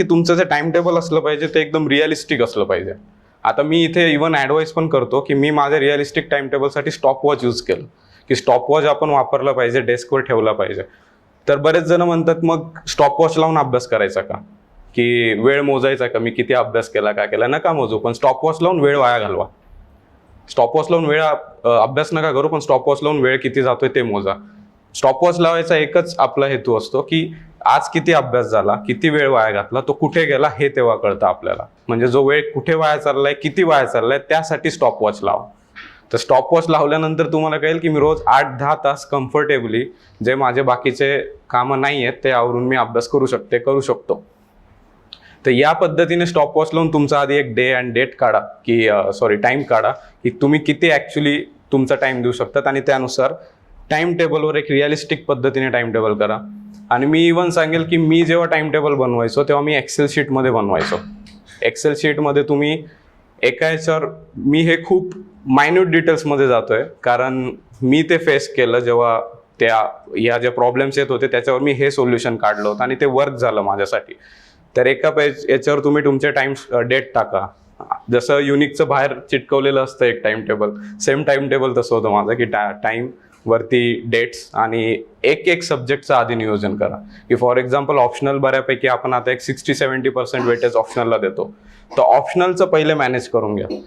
की तुमचं जे टाइम टेबल असलं पाहिजे ते एकदम रिअलिस्टिक असलं पाहिजे. आता मी इथे इव्हन ॲडवाईस पण करतो की मी माझ्या रिअलिस्टिक टाइम टेबलसाठी स्टॉप वॉच यूज केलं. की स्टॉप वॉच आपण वापरलं पाहिजे डेस्कवर ठेवला पाहिजे. तर बरेच जण म्हणतात मग स्टॉप वॉच लावून अभ्यास करायचा का? की वेळ मोजायचा का? मी किती अभ्यास केला काय केला? नका मोजू पण स्टॉप वॉच लावून वेळ वाया घालवा. स्टॉप वॉच लावून वेळ अभ्यास नका करू पण स्टॉप वॉच लावून वेळ किती जातोय ते मोजा. स्टॉप वॉच लावायचा एकच आपला हेतू असतो की आज किती अभ्यास झाला किती वेळ वाया घातला तो कुठे गेला हे तेव्हा कळतं आपल्याला. म्हणजे जो वेळ कुठे वाया चाललाय किती वाया चाललाय त्यासाठी स्टॉपवॉच लावा. तर स्टॉपवॉच लावल्यानंतर तुम्हाला कळेल की मी रोज आठ दहा तास कम्फर्टेबली जे माझे बाकीचे कामं नाही आहेत ते आवरून मी अभ्यास करू शकते करू शकतो. तर या पद्धतीने स्टॉपवॉच लावून तुमचा आधी एक डे अँड डेट काढा की सॉरी टाईम काढा की तुम्ही किती ॲक्च्युली तुमचा टाईम देऊ शकतात आणि त्यानुसार टाईम टेबलवर एक रिअलिस्टिक पद्धतीने टाईम टेबल करा. आणि मी इवन सांगेल की मी जेव्हा टाइम टेबल बनवायचो तेव्हा मी एक्सेल शीटमध्ये बनवायचो. एक्सेल शीटमध्ये तुम्ही एका याच्यावर मी हे खूप मायन्यूट डिटेल्समध्ये जातो आहे कारण मी ते फेस केलं जेव्हा त्या या ज्या प्रॉब्लेम्स येत होते त्याच्यावर मी हे सोल्युशन काढलं होतं आणि ते वर्क झालं माझ्यासाठी. तर एका पेज याच्यावर तुम्ही तुमचे टाइम डेट टाका. जसं युनिकचं बाहेर चिटकवलेलं असतं एक time table same time table तसं होतं माझं की टा टाईम वरती डेट्स आणि एक एक सब्जेक्टचं आधी नियोजन करा. की फॉर एक्झाम्पल ऑप्शनल बऱ्यापैकी आपण आता एक सिक्स्टी सेव्हन्टी पर्सेंट वेटेज ऑप्शनलला देतो. तर ऑप्शनलचं पहिले मॅनेज करून घ्या.